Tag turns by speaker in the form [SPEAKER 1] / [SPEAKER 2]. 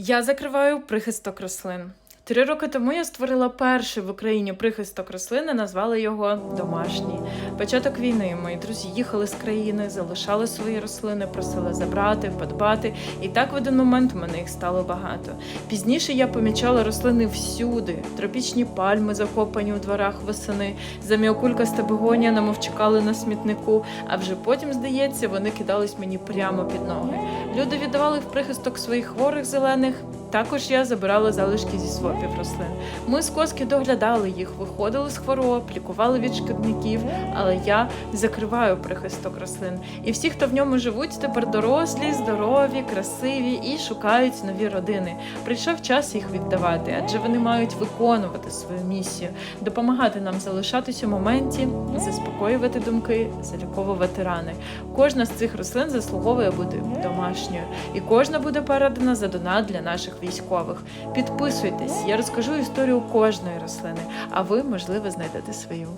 [SPEAKER 1] Я закриваю прихисток рослин. Три роки тому я створила перший в Україні прихисток рослини, назвали його домашній. Початок війни мої друзі їхали з країни, залишали свої рослини, просили забрати, подбати. І так в один момент у мене їх стало багато. Пізніше я помічала рослини всюди: тропічні пальми, закопані у дворах восени, заміокулькаста бегонія намов чекали на смітнику. А вже потім, здається, вони кидались мені прямо під ноги. Люди віддавали в прихисток своїх хворих зелених. Також я забирала залишки зі свопів рослин. Ми з коски доглядали їх, виходили з хвороб, лікували від шкідників, але я закриваю прихисток рослин. І всі, хто в ньому живуть, тепер дорослі, здорові, красиві і шукають нові родини. Прийшов час їх віддавати, адже вони мають виконувати свою місію, допомагати нам залишатись у моменті, заспокоювати думки, заліковувати рани. Кожна з цих рослин заслуговує бути домашньою, і кожна буде передана за донат для наших військових. Підписуйтесь, я розкажу історію кожної рослини, а ви, можливо, знайдете свою.